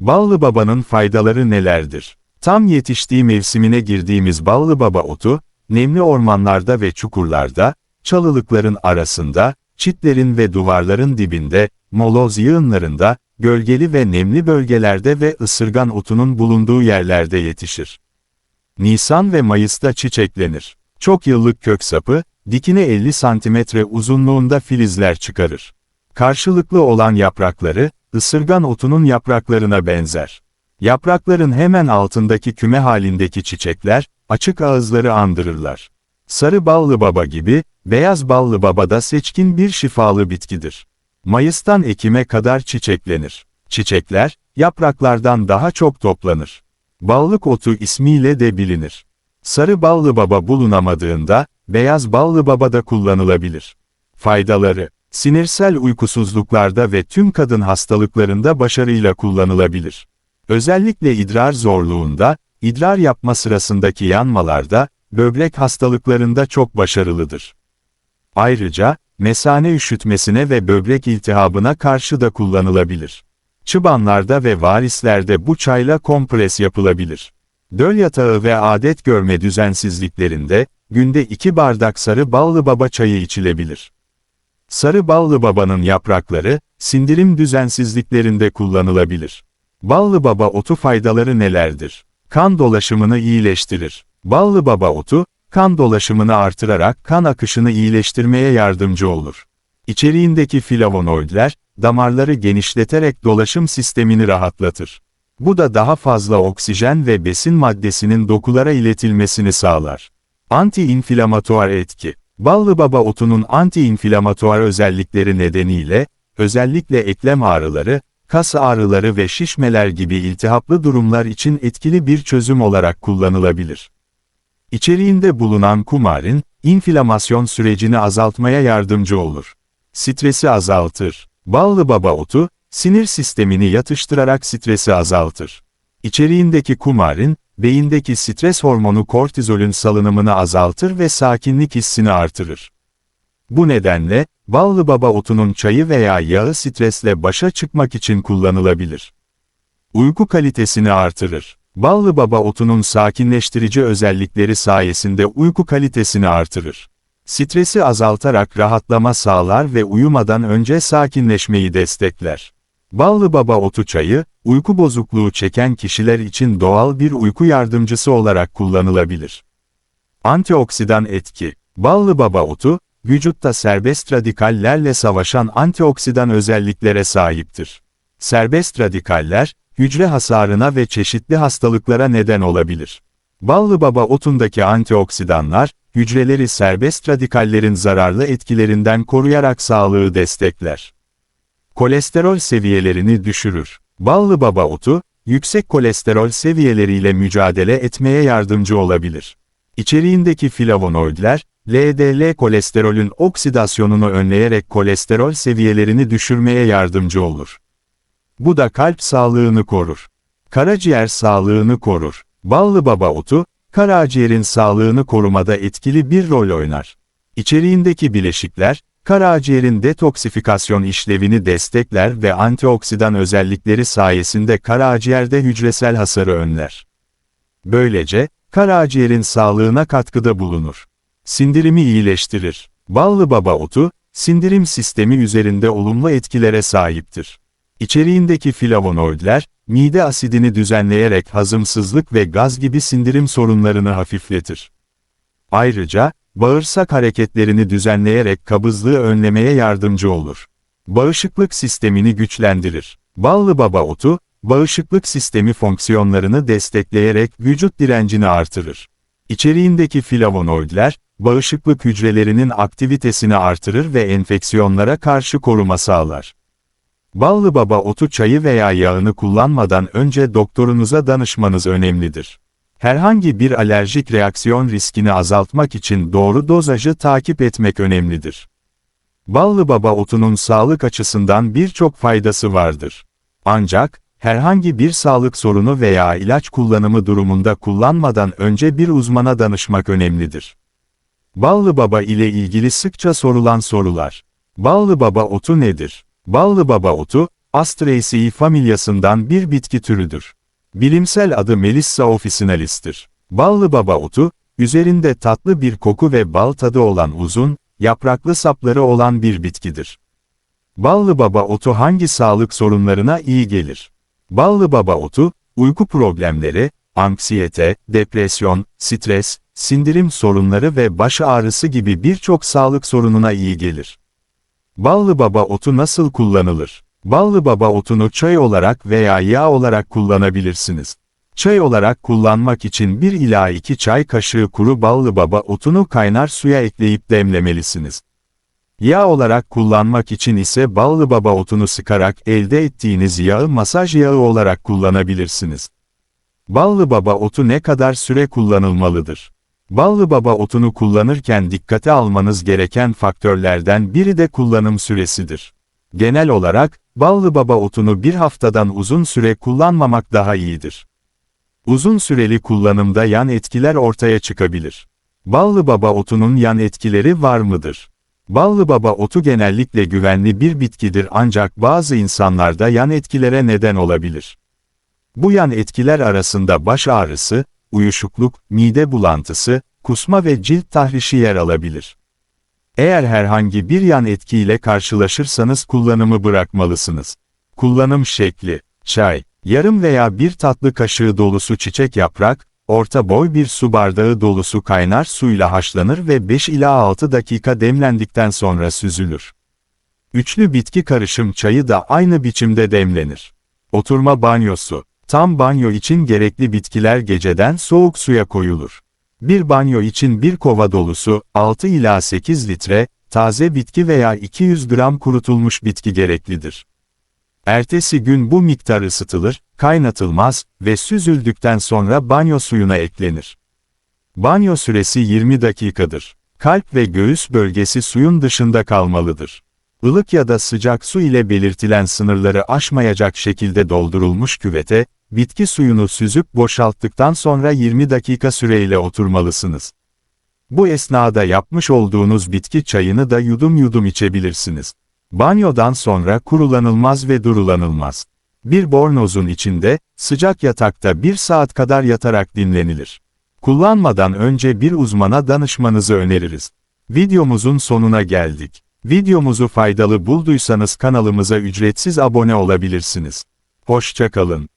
Ballı babanın faydaları nelerdir? Tam yetiştiği mevsimine girdiğimiz ballı baba otu, nemli ormanlarda ve çukurlarda, çalılıkların arasında, çitlerin ve duvarların dibinde, moloz yığınlarında, gölgeli ve nemli bölgelerde ve ısırgan otunun bulunduğu yerlerde yetişir. Nisan ve Mayıs'ta çiçeklenir. Çok yıllık kök sapı, dikine 50 santimetre uzunluğunda filizler çıkarır. Karşılıklı olan yaprakları, ısırgan otunun yapraklarına benzer. Yaprakların hemen altındaki küme halindeki çiçekler, açık ağızları andırırlar. Sarı ballı baba gibi, beyaz ballı baba da seçkin bir şifalı bitkidir. Mayıs'tan Ekim'e kadar çiçeklenir. Çiçekler, yapraklardan daha çok toplanır. Ballık otu ismiyle de bilinir. Sarı ballı baba bulunamadığında, beyaz ballı baba da kullanılabilir. Faydaları, sinirsel uykusuzluklarda ve tüm kadın hastalıklarında başarıyla kullanılabilir. Özellikle idrar zorluğunda, idrar yapma sırasındaki yanmalarda, böbrek hastalıklarında çok başarılıdır. Ayrıca, mesane üşütmesine ve böbrek iltihabına karşı da kullanılabilir. Çıbanlarda ve varislerde bu çayla kompres yapılabilir. Döl yatağı ve adet görme düzensizliklerinde, günde 2 bardak sarı ballı baba çayı içilebilir. Sarı ballı babanın yaprakları, sindirim düzensizliklerinde kullanılabilir. Ballı baba otu faydaları nelerdir? Kan dolaşımını iyileştirir. Ballı baba otu, kan dolaşımını artırarak kan akışını iyileştirmeye yardımcı olur. İçeriğindeki flavonoidler, damarları genişleterek dolaşım sistemini rahatlatır. Bu da daha fazla oksijen ve besin maddesinin dokulara iletilmesini sağlar. Anti-inflamatuar etki Ballı baba otunun anti-inflamatuar özellikleri nedeniyle, özellikle eklem ağrıları, kas ağrıları ve şişmeler gibi iltihaplı durumlar için etkili bir çözüm olarak kullanılabilir. İçeriğinde bulunan kumarin, inflamasyon sürecini azaltmaya yardımcı olur. Stresi azaltır. Ballı baba otu, sinir sistemini yatıştırarak stresi azaltır. İçeriğindeki kumarin, beyindeki stres hormonu kortizolün salınımını azaltır ve sakinlik hissini artırır. Bu nedenle, ballı baba otunun çayı veya yağı stresle başa çıkmak için kullanılabilir. Uyku kalitesini artırır. Ballı baba otunun sakinleştirici özellikleri sayesinde uyku kalitesini artırır. Stresi azaltarak rahatlama sağlar ve uyumadan önce sakinleşmeyi destekler. Ballı baba otu çayı, uyku bozukluğu çeken kişiler için doğal bir uyku yardımcısı olarak kullanılabilir. Antioksidan etki Ballı baba otu, vücutta serbest radikallerle savaşan antioksidan özelliklere sahiptir. Serbest radikaller, hücre hasarına ve çeşitli hastalıklara neden olabilir. Ballı baba otundaki antioksidanlar, hücreleri serbest radikallerin zararlı etkilerinden koruyarak sağlığı destekler. Kolesterol seviyelerini düşürür. Ballı baba otu, yüksek kolesterol seviyeleriyle mücadele etmeye yardımcı olabilir. İçeriğindeki flavonoidler, LDL kolesterolün oksidasyonunu önleyerek kolesterol seviyelerini düşürmeye yardımcı olur. Bu da kalp sağlığını korur. Karaciğer sağlığını korur. Ballı baba otu, karaciğerin sağlığını korumada etkili bir rol oynar. İçeriğindeki bileşikler, karaciğerin detoksifikasyon işlevini destekler ve antioksidan özellikleri sayesinde karaciğerde hücresel hasarı önler. Böylece, karaciğerin sağlığına katkıda bulunur. Sindirimi iyileştirir. Ballı baba otu, sindirim sistemi üzerinde olumlu etkilere sahiptir. İçeriğindeki flavonoidler, mide asidini düzenleyerek hazımsızlık ve gaz gibi sindirim sorunlarını hafifletir. Ayrıca, bağırsak hareketlerini düzenleyerek kabızlığı önlemeye yardımcı olur. Bağışıklık sistemini güçlendirir. Ballı baba otu, bağışıklık sistemi fonksiyonlarını destekleyerek vücut direncini artırır. İçeriğindeki flavonoidler, bağışıklık hücrelerinin aktivitesini artırır ve enfeksiyonlara karşı koruma sağlar. Ballı baba otu çayı veya yağını kullanmadan önce doktorunuza danışmanız önemlidir. Herhangi bir alerjik reaksiyon riskini azaltmak için doğru dozajı takip etmek önemlidir. Ballı baba otunun sağlık açısından birçok faydası vardır. Ancak, herhangi bir sağlık sorunu veya ilaç kullanımı durumunda kullanmadan önce bir uzmana danışmak önemlidir. Ballı baba ile ilgili sıkça sorulan sorular. Ballı baba otu nedir? Ballı baba otu, Asteraceae familyasından bir bitki türüdür. Bilimsel adı Melissa officinalis'tir. Ballı baba otu, üzerinde tatlı bir koku ve bal tadı olan uzun, yapraklı sapları olan bir bitkidir. Ballı baba otu hangi sağlık sorunlarına iyi gelir? Ballı baba otu, uyku problemleri, anksiyete, depresyon, stres, sindirim sorunları ve baş ağrısı gibi birçok sağlık sorununa iyi gelir. Ballı baba otu nasıl kullanılır? Ballı baba otunu çay olarak veya yağ olarak kullanabilirsiniz. Çay olarak kullanmak için 1 ila 2 çay kaşığı kuru ballı baba otunu kaynar suya ekleyip demlemelisiniz. Yağ olarak kullanmak için ise ballı baba otunu sıkarak elde ettiğiniz yağı masaj yağı olarak kullanabilirsiniz. Ballı baba otu ne kadar süre kullanılmalıdır? Ballı baba otunu kullanırken dikkate almanız gereken faktörlerden biri de kullanım süresidir. Genel olarak, ballı baba otunu bir haftadan uzun süre kullanmamak daha iyidir. Uzun süreli kullanımda yan etkiler ortaya çıkabilir. Ballı baba otunun yan etkileri var mıdır? Ballı baba otu genellikle güvenli bir bitkidir ancak bazı insanlarda yan etkilere neden olabilir. Bu yan etkiler arasında baş ağrısı, uyuşukluk, mide bulantısı, kusma ve cilt tahrişi yer alabilir. Eğer herhangi bir yan etkiyle karşılaşırsanız kullanımı bırakmalısınız. Kullanım şekli, çay, yarım veya bir tatlı kaşığı dolusu çiçek yaprak, orta boy bir su bardağı dolusu kaynar suyla haşlanır ve 5 ila 6 dakika demlendikten sonra süzülür. Üçlü bitki karışım çayı da aynı biçimde demlenir. Oturma banyosu, tam banyo için gerekli bitkiler geceden soğuk suya koyulur. Bir banyo için bir kova dolusu, 6 ila 8 litre, taze bitki veya 200 gram kurutulmuş bitki gereklidir. Ertesi gün bu miktar ısıtılır, kaynatılmaz ve süzüldükten sonra banyo suyuna eklenir. Banyo süresi 20 dakikadır. Kalp ve göğüs bölgesi suyun dışında kalmalıdır. Ilık ya da sıcak su ile belirtilen sınırları aşmayacak şekilde doldurulmuş küvete, bitki suyunu süzüp boşalttıktan sonra 20 dakika süreyle oturmalısınız. Bu esnada yapmış olduğunuz bitki çayını da yudum yudum içebilirsiniz. Banyodan sonra kurulanılmaz ve durulanılmaz. Bir bornozun içinde, sıcak yatakta bir saat kadar yatarak dinlenilir. Kullanmadan önce bir uzmana danışmanızı öneririz. Videomuzun sonuna geldik. Videomuzu faydalı bulduysanız kanalımıza ücretsiz abone olabilirsiniz. Hoşçakalın.